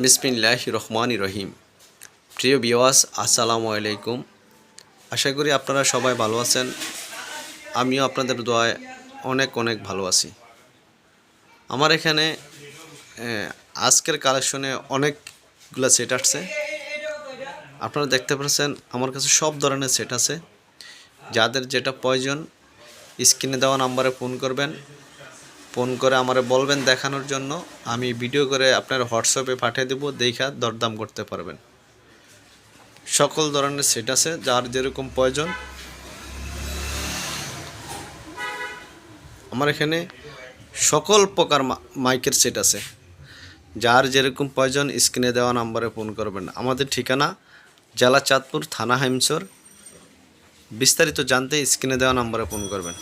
বিসমিল্লাহ রহমান রহিম। প্রিয় বিওয়াস আসসালামু আলাইকুম। আশা করি আপনারা সবাই ভালো আছেন। আমিও আপনাদের দোয়ায় অনেক অনেক ভালো আছি। আমার এখানে আজকের কালেকশনে অনেকগুলো সেট আসছে। আপনারা দেখতে পাচ্ছেন, আমার কাছে সব ধরনের সেট আছে। যাদের যেটা প্রয়োজন, স্ক্রিনে দেওয়া নাম্বারে ফোন করবেন। ফোন করে আমারে বলবেন দেখানোর জন্য, আমি ভিডিও করে আপনার হোয়াটসঅ্যাপে পাঠিয়ে দেবো, দেখা দরদাম করতে পারবেন। সকল ধরনের সেট আছে, যার যেরকম প্রয়োজন। আমার এখানে সকল প্রকার মাইকের সেট আছে। যার যেরকম প্রয়োজন স্ক্রিনে দেওয়া নাম্বারে ফোন করবেন। আমাদের ঠিকানা জেলা চাঁদপুর, থানা হাইমসর বিস্তারিত জানতে স্ক্রিনে দেওয়া নাম্বারে ফোন করবেন।